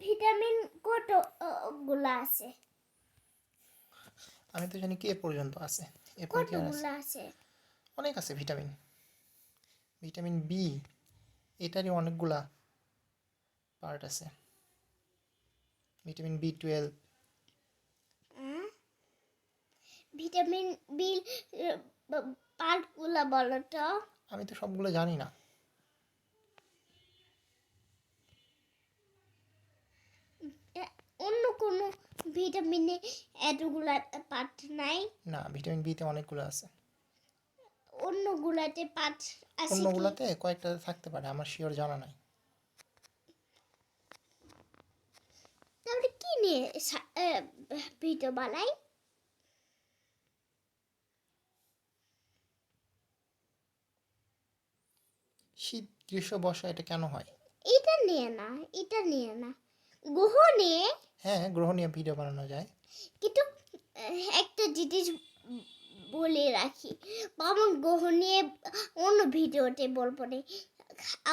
Vitamin কতগুলা আছে। আমি তো জানি কি এ পর্যন্ত আছে। এরপর কি আর আছে। অনেক আছে ভিটামিন। ভিটামিন বি এটারই অনেকগুলা পার্ট আছে। Vitamin B twelve? Vitamin B পার্টগুলা বলো তো। আমি তো সবগুলো জানি না এ- অন্য কোনো ভিটামিনে এতগুলা পার্ট নাই? না ভিটামিন বিতে অনেকগুলো আছে। অন্যগুলাতে পার্ট আছে? অন্যগুলোতে কয়েকটা থাকতে পারে আমার শিওর জানা নাই। তাহলে কি নিয়ে ভিডিও বানাই? শীত গ্রীষ্ম বর্ষা এটা কেন হয়? এটা নিয়ে না এটা নিয়ে না। গ্রহ নিয়ে হ্যাঁ গ্রহ নিয়ে ভিডিও বানানো যায়। কিন্তু একটা জিনিস বলে রাখি বামন গ্রহ নিয়ে অন্য ভিডিওতে বলব না।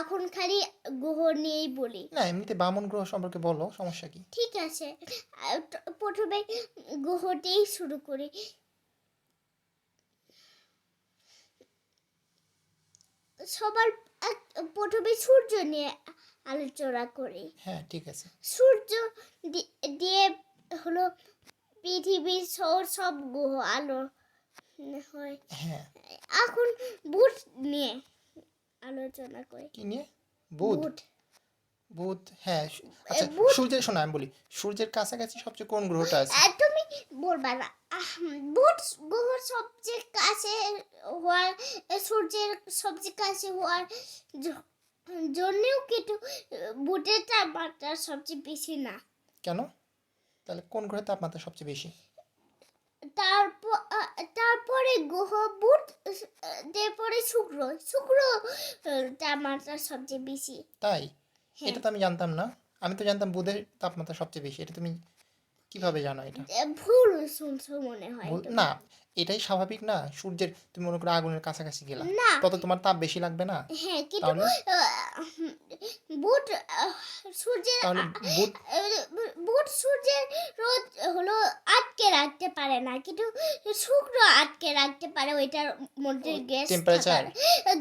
এখন খালি গ্রহ নিয়েই বলি। না এমনিতে বামন গ্রহ সম্পর্কে বলো সমস্যা কি? ঠিক আছে প্রথমে গ্রহতেই শুরু করি। সবার প্রথমে সূর্য নিয়ে আলোচনা করি। হ্যাঁ ঠিক আছে। সূর্য দিয়ে হলো পৃথিবীর সব সব গ্রহ আলো হয়। হ্যাঁ। এখন বুধ নিয়ে আলোচনা করি। কি নিয়ে? বুধ। বুধ। হ্যাঁ আচ্ছা সূর্যের শোনা আমি বলি সূর্যের কাছাকাছি সবচেয়ে কোন গ্রহটা আছে? তুমি বলবা না। বুধ গ্রহ সবচেয়ে কাছে হওয়ার সূর্যের সবচেয়ে কাছে হওয়ার জন্যেও কিন্তু বুটের তাপমাত্রা সবচেয়ে বেশি না। কেন? তাহলে কোন গ্রহের তাপমাত্রা সবচেয়ে বেশি? তারপর তারপরে গ্রহ বুট তারপরে শুক্র। শুক্র তাপমাত্রা সবচেয়ে বেশি। তাই? হ্যাঁ। এটা তো আমি জানতাম না। আমি তো জানতাম বুধের তাপমাত্রা সবচেয়ে বেশি। এটা তুমি কীভাবে জানো এটা? ভুল শুনছো মনে হয় না এটাই স্বাভাবিক না? সূর্যের তুমি মনে করো আগুনের কাছাকাছি গেলা। তত তোমার তাপ বেশি লাগবে না? হ্যাঁ কিন্তু আহ, সূর্যের বুধ সূর্যের রোদ হলো আটকে রাখতে পারে না। কিন্তু শুক্র আটকে রাখতে পারে ওইটার মধ্যে গ্যাস? থাকার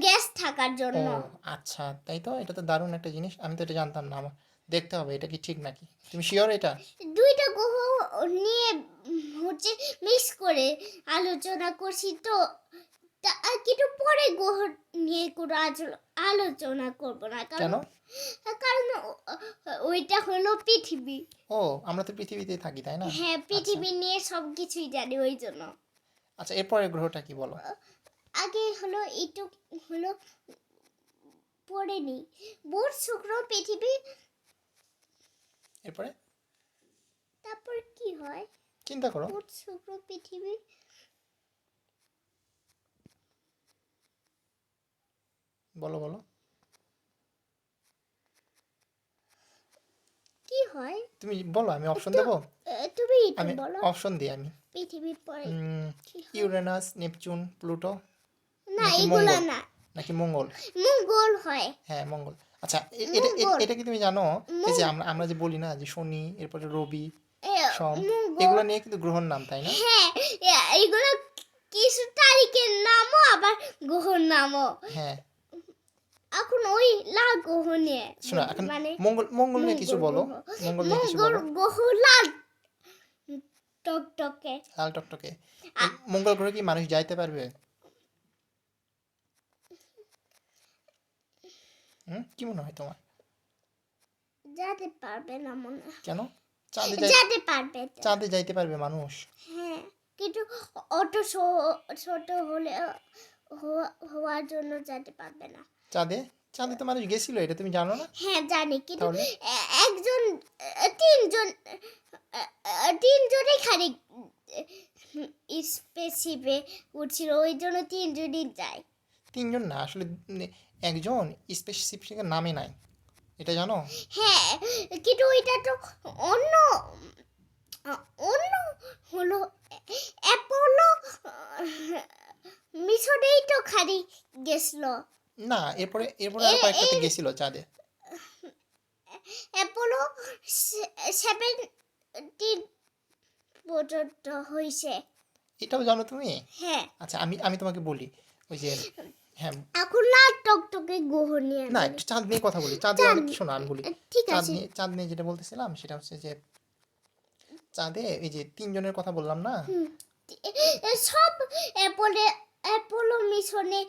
গ্যাস থাকার জন্য। আচ্ছা। তাই তো? এটা তো দারুণ একটা জিনিস। আমি তো এটা জানতাম না আমার। দেখতে হবে এটা কি ঠিক নাকি? তুমি শিওর এটা? দুইটা গ্রহ নিয়ে হচ্ছে মিক্স করে আলোচনা করছি তো কিন্তু পরে গ্রহ নিয়ে কোনো আলোচনা করব না কেন? কারণ কারণ ওইটা হলো পৃথিবী। ও আমরা তো পৃথিবীতে থাকি তাই না? হ্যাঁ পৃথিবী নিয়ে সব কিছুই জানি ওই জন্য। আচ্ছা এরপরে গ্রহটা কি বলো? আগে হলো একটু হলো পড়ে নি। বুধ শুক্র পৃথিবী এরপরে? তারপর কি হয়? চিন্তা করো। শুক্র পৃথিবী। বলো বলো। কি হয়? তুমি বলো আমি অপশন দেবো? তুমি আমি বলো। অপশন দিই আমি। পৃথিবীর পরে কি ইউরেনাস নেপচুন প্লুটো না এগুলা? না। নাকি মঙ্গল? মঙ্গল হয়। হ্যাঁ মঙ্গল। আচ্ছা এটা এটা কি তুমি জানো? এই যে আমরা আমরা যে বলি না যে শনি এরপরে রবি এগুলো নিয়ে কিন্তু গ্রহর নাম তাই না? হ্যাঁ কিছু তারিখের নামও আবার গ্রহর নামও। হ্যাঁ। এখন ওই লাল গ্রহ নিয়ে শোনো এখন মানে মঙ্গল মঙ্গল নিয়ে কিছু বলো। মঙ্গল নিয়ে কিছু বলো। গ্রহ লাল। টকটকে। লাল টকটকে। মঙ্গল গ্রহে কি মানুষ যাইতে পারবে? হুম? কি মনে হয় তোমার? যেতে পারবে না মনে হয়। কেন? চাঁদে যেতে পারবে চাঁদে যাইতে পারবে মানুষ? হ্যাঁ কিন্তু অত ছোট হলে হওয়ার জন্য যেতে পারবে না। চাঁদে? চাঁদে তো মানুষ গেছিল এটা তুমি জানো না? হ্যাঁ জানি কিন্তু একজন তিনজন তিনজনই খালি স্পেসিফে উঠছিল ওই জন্য তিনজনই যায়। তিনজন না আসলে একজন স্পেসিফিক নামে নাই। এটা জানো? হ্যাঁ কিন্তু ওইটা তো অন্য অন্য হলো অ্যাপোলো মিশনেই তো খালি গেছিল। না এরপরে এরপরে আর কয়েকটাতে গেছিল চাঁদে। অ্যাপোলো সেভেন্টিন পর্যন্ত হয়েছে এটাও জানো তুমি? হ্যাঁ। আচ্ছা আমি আমি তোমাকে বলি ওই যে হ্যাঁ। এখন না টকটকে গ্রহ নিয়ে না একটু চাঁদ নিয়ে কথা বলি। চাঁদ নিয়ে অনেক শোনো আমি বলি। চাঁদ নিয়ে চাঁদ নিয়ে যেটা বলতেছিলাম সেটা হচ্ছে যে চাঁদে এই যে তিনজনের কথা বললাম না? সব অ্যাপলে অ্যাপোলো মিশনে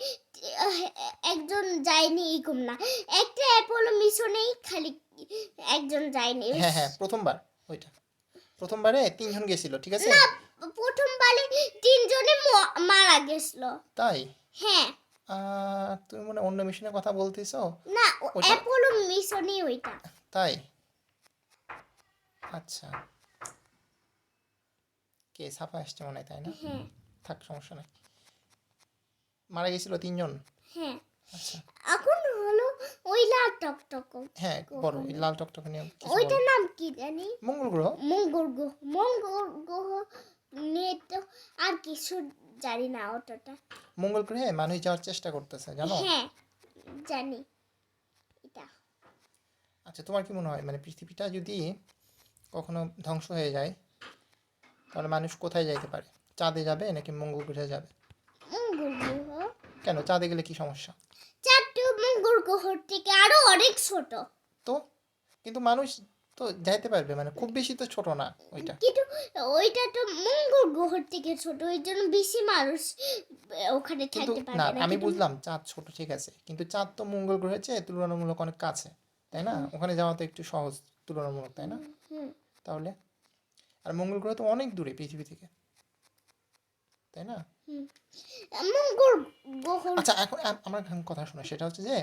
একজন যায়নি এরকম না। একটা অ্যাপোলো মিশনেই খালি একজন যায়নি। হ্যাঁ হ্যাঁ প্রথমবার ওইটা। প্রথমবারে তিনজন গেছিল ঠিক আছে? প্রথমবারে তিনজনে মারা গেছিল। তাই? হ্যাঁ। তুমি মনে অন্য মিশনের কথা বলতেছো না অ্যাপোলো মিশনই ওইটা। তাই? আচ্ছা। কে ছাপা আসছে মনে হয় তাই না? হ্যাঁ। থাক সমস্যা নাই। মারা গেছিল তিনজন? হ্যাঁ। আচ্ছা। এখন হলো ওই লাল টকটক। হ্যাঁ বড় ওই লাল টকটকে নিয়ে ওইটার নাম কি জানি? মঙ্গল গ্রহ? মঙ্গল গ্রহ। মঙ্গল গ্রহ নিয়ে তো আর কিছু জানি না অতটা মঙ্গল গ্রহে মানুষ যাওয়ার চেষ্টা করতেছে জানো? হ্যাঁ জানি। এটা। আচ্ছা তোমার কি মনে হয়? মানে পৃথিবীটা যদি কখনো ধ্বংস হয়ে যায় তাহলে মানুষ কোথায় যাইতে পারে? চাঁদে যাবে নাকি মঙ্গল গ্রহে যাবে? মঙ্গল গ্রহ? কেন? চাঁদে গেলে কি সমস্যা? চারটে মঙ্গল গ্রহ থেকে আরও অনেক ছোট। তো? কিন্তু মানুষ তো যাইতে পারবে মানে খুব বেশি তো ছোট না ওইটা। কিন্তু ওইটা তো মঙ্গল গ্রহ থেকে ছোট ওই জন্য বেশি মানুষ ওখানে থাকতে পারবে না আমি বুঝলাম চাঁদ ছোট ঠিক আছে কিন্তু চাঁদ তো মঙ্গল গ্রহের চেয়ে তুলনামূলক অনেক কাছে তাই না? ওখানে যাওয়া তো একটু সহজ তুলনামূলক তাই না? তাহলে আর মঙ্গল গ্রহ তো অনেক দূরে পৃথিবী থেকে তাই না? মঙ্গল গ্রহ আচ্ছা এখন আম- আমার কথা শোনো সেটা হচ্ছে যে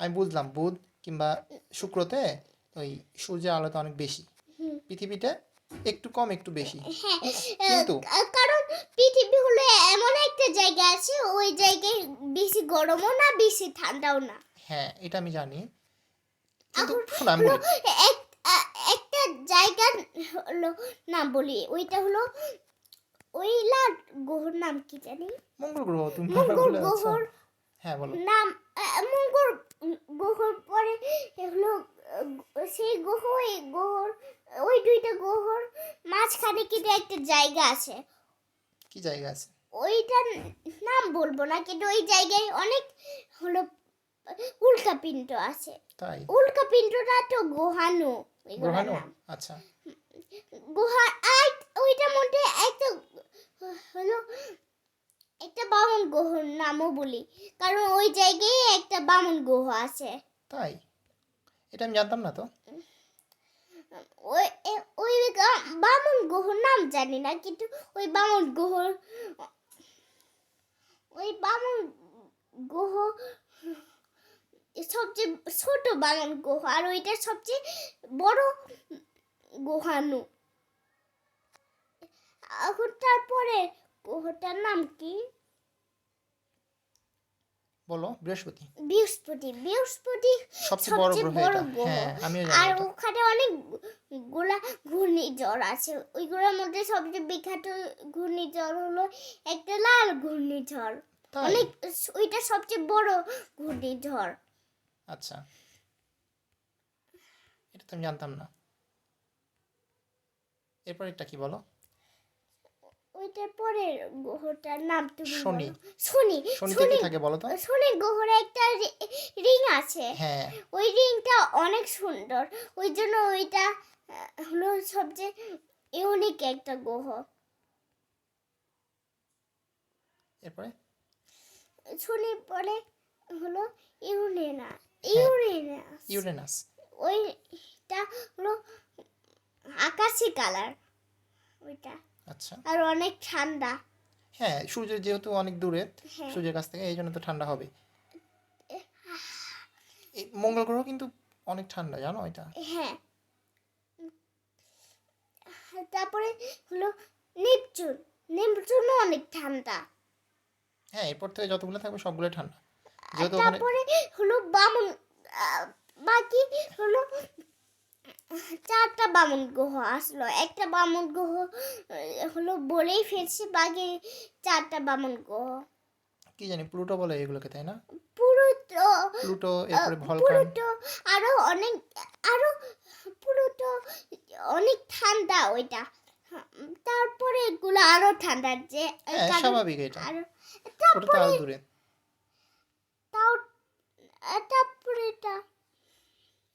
আমি বুঝলাম বুধ কিংবা শুক্রতে ওই সূর্যের আলোটা অনেক বেশি। হুম। পৃথিবীতে একটু কম একটু বেশি। হ্যাঁ কিন্তু কারণ পৃথিবী হলো এমন একটা জায়গা আছে ওই জায়গায় বেশি গরমও না বেশি ঠান্ডাও না। হ্যাঁ এটা আমি জানি। কিন্তু আমি এক একটা জায়গা হলো নাম বলি ওইটা হলো ওই লাল গ্রহর নাম কি জানি? মঙ্গল গ্রহ তুমি মঙ্গল গ্রহর হ্যাঁ বলো। নাম মঙ্গল গ্রহর পরে হলো সেই গ্রহ এই গ্রহর ওই দুইটা গ্রহর মাঝখানে কিন্তু একটা জায়গা আছে। কি জায়গা আছে? ওইটার নাম বলব না কিন্তু ওই জায়গায় অনেক হলো উল্কাপিণ্ড আছে। তাই? উল্কাপিণ্ডটা তো গ্রহাণু গ্রহাণু নাম। আচ্ছা। গুহা আর ওইটার মধ্যে একটা হলো একটা বামন গ্রহর নামও বলি কারণ ওই জায়গায় একটা বামন গ্রহ আছে। তাই? এটা আমি জানতাম না তো। ওই ওই বামন গ্রহর নাম জানি না, কিন্তু ওই বামন গ্রহর ওই বামন গ্রহ সবচেয়ে ছোট বামন গ্রহ আর ওইটা সবচেয়ে বড় গ্রহাণু এখন তারপরে গ্রহটার নাম কি? বলো বৃহস্পতি। বৃহস্পতি বৃহস্পতি সবচেয়ে বড় গ্রহ। হ্যাঁ আমিও আর জানি। ওখানে অনেক গোলা ঘূর্ণিঝড় আছে। ওইগুলোর মধ্যে সবচেয়ে বিখ্যাত ঘূর্ণিঝড় হলো একটা লাল ঘূর্ণিঝড়। অনেক ওইটা সবচেয়ে বড় ঘূর্ণিঝড়। আচ্ছা। এটা তো আমি জানতাম না। এরপর এটা কি বলো? ওইটার পরের গ্রহটার নাম তুমি শনি। শনি শনিতে কি থাকে বলো তো? শনি গ্রহের একটা রিং আছে। হ্যাঁ। ওই রিংটা অনেক সুন্দর। ওই জন্য ওইটা হলো সবচেয়ে ইউনিক একটা গ্রহ এরপরে? শনির পরে হলো ইউরেনা হ্যাঁ। ইউরেনাস। ইউরেনাস। ওইটা হলো আকাশি কালার। ওইটা। আচ্ছা। আর অনেক ঠান্ডা। হ্যাঁ সূর্যের যেহেতু অনেক দূরে হ্যাঁ। সূর্যের কাছ থেকে এই জন্য তো ঠান্ডা হবে। মঙ্গল গ্রহ কিন্তু অনেক ঠান্ডা জানো এটা? হ্যাঁ। তারপরে হলো নেপচুন। নেপচুনও অনেক ঠান্ডা। হ্যাঁ এরপর থেকে যতগুলো থাকবে সবগুলো ঠান্ডা। তারপরে হলো বামন বাকি হলো চারটা বামন গ্রহ আসলো। একটা বামন গ্রহ হলো বলেই ফেলছে বাকি চারটা বামন গ্রহ। কি জানি প্লুটো বলে এগুলোকে তাই না? পুরো প্লুটো এরপরে ভলকান। তো আরও অনেক আরও তো অনেক ঠান্ডা ওইটা। তারপরে এগুলো আরও ঠান্ডা যে হ্যাঁ স্বাভাবিক এটা। আরও ওটা তো দূরে। তাও এটা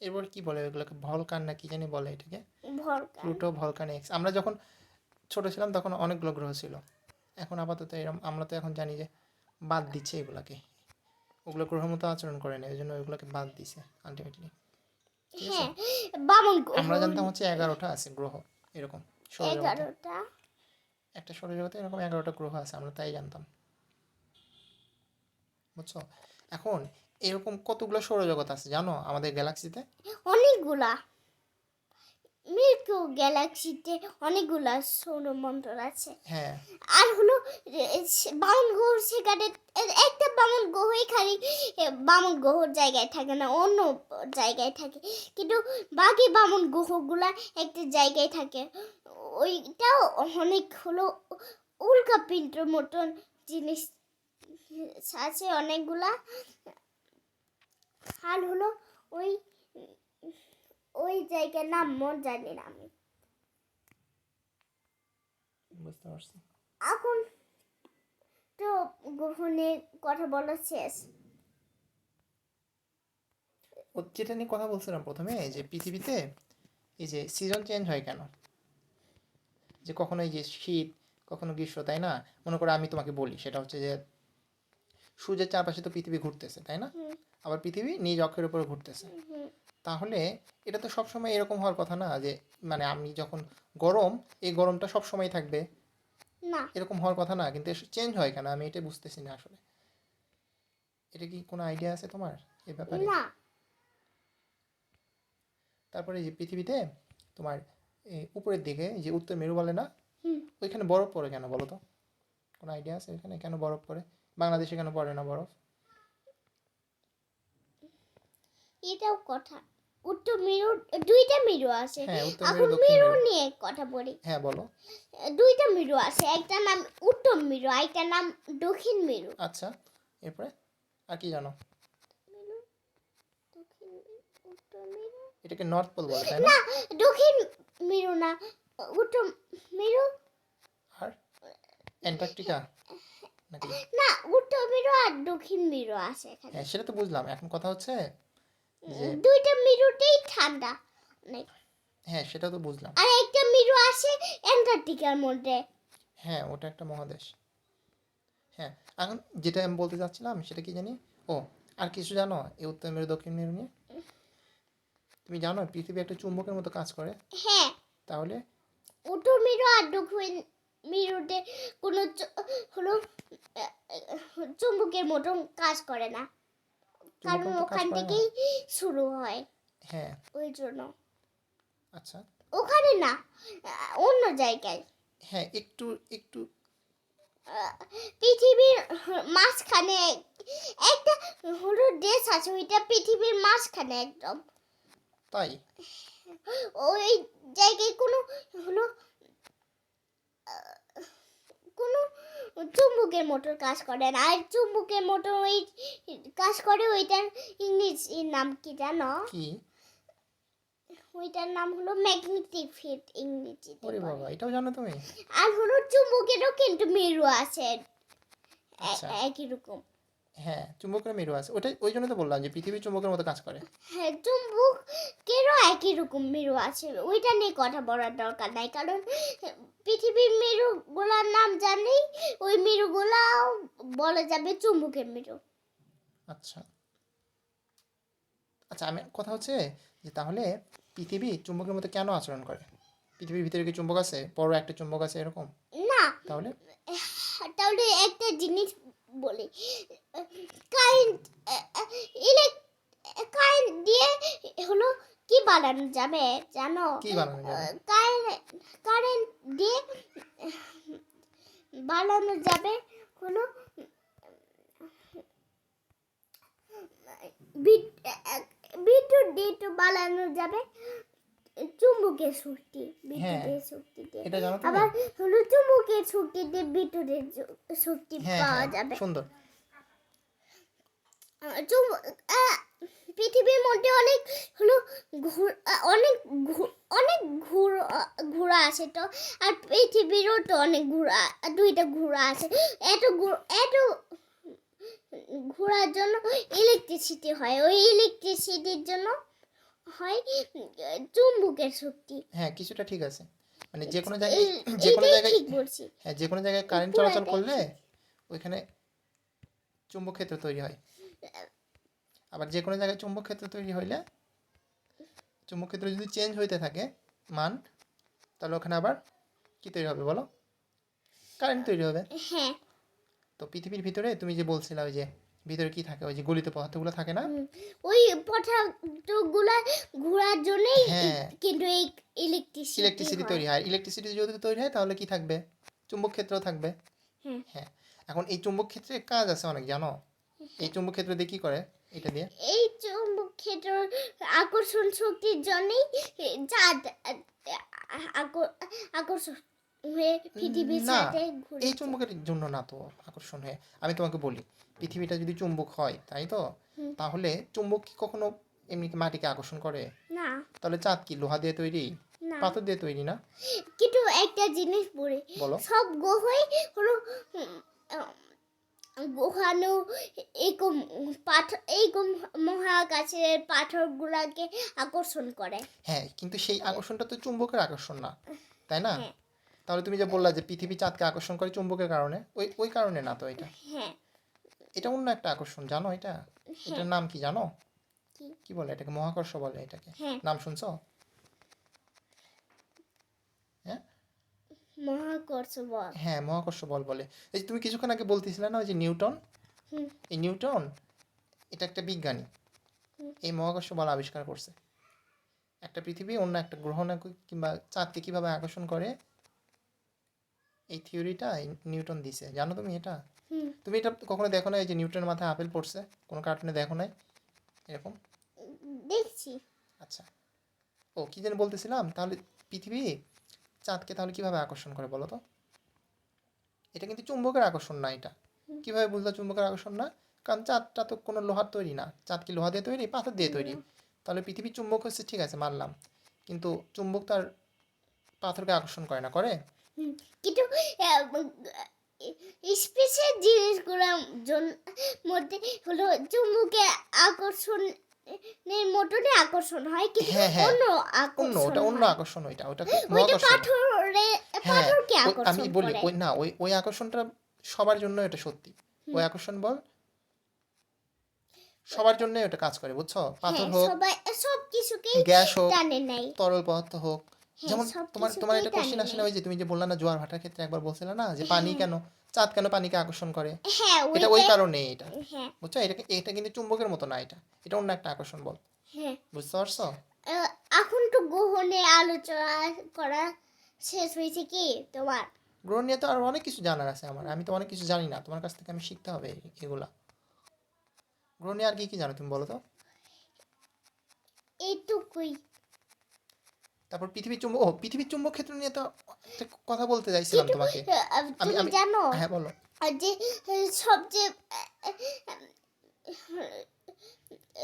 এরপর কি বলে ওগুলোকে? ভলকান না কি জানি বলে এটাকে? Pluto Vulcan X. আমরা যখন ছোট ছিলাম তখন অনেকগুলো গ্রহ ছিল। এখন আপাতত এরকম আমরা তো এখন জানি যে বাদ দিচ্ছে এগুলাকে। ওগুলো গ্রহ মতো আচরণ করে না এই জন্য ওইগুলোকে বাদ দিছে আলটিমেটলি হ্যাঁ আমরা জানতাম হচ্ছে এগারোটা আছে গ্রহ এরকম। সৌরজগতে একটা সৌরজগতে এরকম এগারোটা গ্রহ আছে আমরা তাই জানতাম। বুঝছ? এখন এরকম কতগুলো সৌরজগৎ আছে জানো আমাদের গ্যালাক্সিতে? অনেকগুলা। মিল্কি গ্যালাক্সিতে অনেকগুলা সৌরমণ্ডল আছে। হ্যাঁ। আর হলো বামন গ্রহ সেখানে একটা বামন গ্রহই খালি বামন গ্রহর জায়গায় থাকে না অন্য জায়গায় থাকে। কিন্তু বাকি বামন গ্রহগুলা একটা জায়গায় থাকে। ওইটাও অনেক হলো উল্কাপিণ্ডর মতন জিনিস আছে অনেকগুলা। আর হলো ওই ওই জায়গার নাম মন জানি না আমি। বুঝতে পারছি। এখন তো গ্রহণের কথা বলা শেষ। যেটা নিয়ে কথা বলছিলাম প্রথমে যে পৃথিবীতে এই যে সিজন চেঞ্জ হয় কেন? যে কখনো এই যে শীত কখনো গ্রীষ্ম তাই না? মনে করো আমি তোমাকে বলি সেটা হচ্ছে যে সূর্যের চারপাশে তো পৃথিবী ঘুরতেছে তাই না? আবার পৃথিবী নিজ অক্ষের উপরে ঘুরতেছে। তাহলে এটা তো সবসময় এরকম হওয়ার কথা না যে মানে আমি যখন গরম এই গরমটা সব সময় থাকবে? না। এরকম হওয়ার কথা না কিন্তু চেঞ্জ হয় কেন? আমি এটা বুঝতেছি না আসলে। এটা কি কোনো আইডিয়া আছে তোমার এই ব্যাপারে? না। তারপরে যে পৃথিবীতে তোমার এই উপরের দিকে যে উত্তর মেরু বলে না? হুম। ওইখানে বরফ পড়ে কেন বলো তো? কোনো আইডিয়া আছে ওইখানে? কেন বরফ পড়ে? বাংলাদেশে কেন পড়ে না বরফ? এটাও কথা। উত্তর মেরু দুইটা মেরু আছে। হ্যাঁ এখন মেরু নিয়ে কথা বলি। হ্যাঁ বলো। দুইটা মেরু আছে। একটা নাম উত্তর মেরু একটা নাম দক্ষিণ মেরু। আচ্ছা এরপরে? আর কি জানো? এটাকে নর্থ পোল বলে তাই না? না দক্ষিণ মেরু না উত্তর মেরু। আর? অ্যান্টার্কটিকা নাকি? না উত্তর মেরু আর দক্ষিণ মেরু আছে এখানে। হ্যাঁ সেটা তো বুঝলাম। এখন কথা হচ্ছে যে দুইটা মেরুতেই ঠান্ডা। অনেক হ্যাঁ সেটা তো বুঝলাম। আর একটা মেরু আছে অ্যান্টার্কটিকার মধ্যে। হ্যাঁ ওটা একটা মহাদেশ। হ্যাঁ এখন যেটা আমি বলতে চাচ্ছিলাম সেটা কি জানি? ও আর কিছু জানো এই উত্তর মেরু দক্ষিণ মেরু নিয়ে? তুমি জানো পৃথিবী একটা চুম্বকের মতো কাজ করে। হ্যাঁ। তাহলে? উত্তর মেরু আর দক্ষিণ মেরুতে কোনো হলো চুম্বকের মতন কাজ করে না। কারণ ওখান থেকেই শুরু হয়। হ্যাঁ। ওই জন্য। আচ্ছা। ওখানে না অন্য জায়গায়। হ্যাঁ একটু একটু। পৃথিবীর মাঝখানে একটা হলো দেশ আছে ওইটা পৃথিবীর মাঝখানে একদম। তাই? ওই জায়গায় কোনো হলো কোনো চুম্বকের মোটর কাজ করে না। আর চুম্বকের মোটর ওই কাজ করে ওইটার ইংলিশ নাম কি জানো? কি? ওইটার নাম হলো ম্যাগনেটিক ফিল্ড ইংরেজি ওরে বাবা এটাও জানো তুমি? আর হলো চুম্বকেরও কিন্তু মেরু আছে। আচ্ছা। একই রকম। হ্যাঁ চুম্বকের মেরু আছে। ওটাই ওই জন্য তো বললাম যে পৃথিবী চুম্বকের মতো কাজ করে। হ্যাঁ চুম্বকেরও একই রকম মেরু আছে। ওইটা নিয়ে কথা বলার দরকার নাই কারণ পৃথিবীর মেরুগুলার নাম জানি ওই মেরুগুলা বলা যাবে চুম্বকের মেরু। আচ্ছা। আচ্ছা আমি কথা হচ্ছে যে তাহলে পৃথিবী চুম্বকের মতো কেন আচরণ করে? পৃথিবীর ভিতরে কি চুম্বক আছে? বড় একটা চুম্বক আছে এরকম? না। তাহলে? তাহলে একটা জিনিস বলি। কারেন্ট ইলেক কারেন্ট দিয়ে হলো কি বানানো যাবে জানো? কারেন্ট কারেন্ট দিয়ে বানানো যাবে হলো বিদ- বিদ্যুৎ দিয়ে তো বানানো যাবে। চুম্বকের শক্তি বিদ্যুতের শক্তি এটা জানো আবার হলো চুম্বকের বিদ্যুতের শক্তি হ্যাঁ পাওয়া হ্যাঁ যাবে। সুন্দর। পৃথিবীর মধ্যে অনেক হলো অনেক অনেক ঘুর- ঘোড়া আছে তো আর পৃথিবীরও তো অনেক ঘোড়া দুইটা ঘোড়া আছে। এত এত ঘোরার জন্য ইলেকট্রিসিটি হয়। ওই ইলেকট্রিসিটির জন্য হয় চুম্বকের শক্তি। হ্যাঁ কিছুটা ঠিক আছে। মানে যে কোনো জায়গায় যে কোনো জায়গায় হ্যাঁ যে কোনো জায়গায় কারেন্ট চলাচল করলে ওইখানে চুম্বক ক্ষেত্র তৈরি হয়। আবার যে কোনো জায়গায় চুম্বক ক্ষেত্র তৈরি হইলে চুম্বক ক্ষেত্র যদি চেঞ্জ হইতে থাকে মান তাহলে ওখানে আবার কি তৈরি হবে বলো? কারেন্ট তৈরি হবে। হ্যাঁ। তো পৃথিবীর ভিতরে তুমি যে বলছিলে ওই যে ভিতরে কি থাকে ওই যে গলিত পদার্থগুলো থাকে না? ওই পদার্থগুলা ঘোরার জন্যই হ্যাঁ। কিন্তু এই ইলেকট্রিসিটি ইলেকট্রিসিটি তৈরি হয়। ইলেকট্রিসিটি যদি তৈরি হয় তাহলে কি থাকবে? চুম্বক ক্ষেত্র থাকবে। হ্যাঁ। হ্যাঁ। এখন এই চুম্বক ক্ষেত্রে কাজ আছে অনেক জানো? এই চুম্বক ক্ষেত্র দিয়ে কি করে এটা দিয়ে? এই চুম্বক ক্ষেত্র আকর্ষণ শক্তির জন্যই চাঁদ আকর- আকর্ষণ হয়ে পৃথিবীর না, সাথে এই চুম্বকের জন্য না তো আকর্ষণ হয়ে। আমি তোমাকে বলি পৃথিবীটা যদি চুম্বক হয় তাই তো? তাহলে চুম্বক কি কখনো এমনি মাটিকে আকর্ষণ করে? না। তাহলে চাঁদ কি লোহা দিয়ে তৈরি? পাথর দিয়ে তৈরি না? কিন্তু একটা জিনিস বলো। সব গ্রহই হলো আহ, এরকম পাথর এইরকম মহাকাশের পাথরগুলাকে আকর্ষণ করে। হ্যাঁ কিন্তু সেই আকর্ষণটা তো চুম্বকের আকর্ষণ না তাই না? হ্যাঁ। তাহলে তুমি যে বললা যে পৃথিবী চাঁদকে আকর্ষণ করে চুম্বকের কারণে ওই ওই কারণে না তো এটা? হ্যাঁ। এটা অন্য একটা আকর্ষণ জানো এটা? এটার নাম কি জানো? কি? কি বলে এটাকে? মহাকর্ষ বলে এটাকে। হ্যাঁ। নাম শুনছো? হ্যাঁ? মহাকর্ষ বল। হ্যাঁ মহাকর্ষ বল বলে। এই যে তুমি কিছুক্ষণ আগে বলতেছিলে না ওই যে নিউটন? এই নিউটন এটা একটা বিজ্ঞানী। এই মহাকর্ষ বল আবিষ্কার করছে। একটা পৃথিবী অন্য একটা গ্রহ না কিংবা চাঁদকে কীভাবে আকর্ষণ করে? এই থিওরিটা নিউটন দিছে। জানো তুমি এটা? তুমি এটা কখনো দেখো না এই যে নিউটনের মাথায় আপেল পড়ছে? কোনো কার্টুনে দেখো নাই? এরকম? দেখছি। আচ্ছা। ও কি যেন বলতেছিলাম? তাহলে পৃথিবী চাঁদকে তাহলে কীভাবে আকর্ষণ করে বলো তো? এটা কিন্তু চুম্বকের আকর্ষণ না এটা। কীভাবে বুঝলো চুম্বকের আকর্ষণ না? কারণ চাঁদটা তো কোনো লোহার তৈরি না। চাঁদ কি লোহা দিয়ে তৈরি? পাথর দিয়ে তৈরি। তাহলে পৃথিবী চুম্বক হচ্ছে ঠিক আছে মানলাম। কিন্তু চুম্বক তার পাথরকে আকর্ষণ করে না করে? কিন্তু স্পেসের জিনিসগুলোর জন্য মধ্যে হলো চুম্বকে আকর্ষণের মতনই আকর্ষণ হয় কিন্তু হ্যাঁ, হ্যাঁ। অন্য আকর্ষণ ওটা অন্য আকর্ষণ ওইটা ওটা ওইটা পাথরে হ্যাঁ পাথরকে আকর্ষণ আমি বলি ওই না ওই ওই আকর্ষণটা সবার জন্য এটা সত্যি। ওই আকর্ষণ বল সবার জন্য ওটা কাজ করে বুঝছ? পাথর হোক সবাই সব কিছুকেই গ্যাস হোক তরল পদার্থ হোক যেমন তোমার তোমার একটা কোশ্চেন আসে না ওই যে তুমি যে বললা না জোয়ার ভাটার ক্ষেত্রে একবার বলছিলে না যে পানি কেন চাঁদ কেন পানিকে আকর্ষণ করে? হ্যাঁ এটা ওই কারণে এটা। হ্যাঁ। বুঝছ? এটা এটা কিন্তু চুম্বকের মতো না এটা। এটা অন্য একটা আকর্ষণ বল। হ্যাঁ। বুঝতে পারছ? এখন তো গ্রহণের আলোচনা করা শেষ হয়েছে কি তোমার? গ্রহ নিয়ে তো আরও অনেক কিছু জানার আছে আমার। আমি তো অনেক কিছু জানি না। তোমার কাছ থেকে আমি শিখতে হবে এগুলা। গ্রহ নিয়ে আর কি কি জানো তুমি বলো তো? এইটুকুই। তারপর পৃথিবীর চুম্বক ও পৃথিবীর চুম্বক ক্ষেত্র নিয়ে তো কথা বলতে চাইছিলাম তোমাকে। আমি- আমি- জানো হ্যাঁ বলো। আর যে সবচেয়ে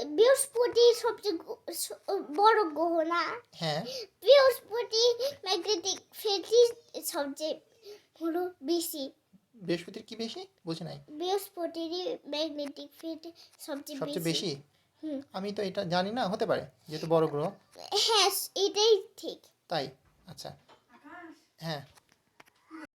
বৃহস্পতি সবচেয়ে বড় গ্রহ না হ্যাঁ। বৃহস্পতি ম্যাগনেটিক ফিল্ডই সবচেয়ে হলো বেশি। বৃহস্পতির কি বেশি? বুঝি নাই। বৃহস্পতিরই ম্যাগনেটিক ফিল্ড সবচেয়ে সবচেয়ে বেশি। আমি তো এটা জানি না হতে পারে যেহেতু বড় গ্রহ। হ্যাঁ এটাই ঠিক। তাই আচ্ছা। হ্যাঁ।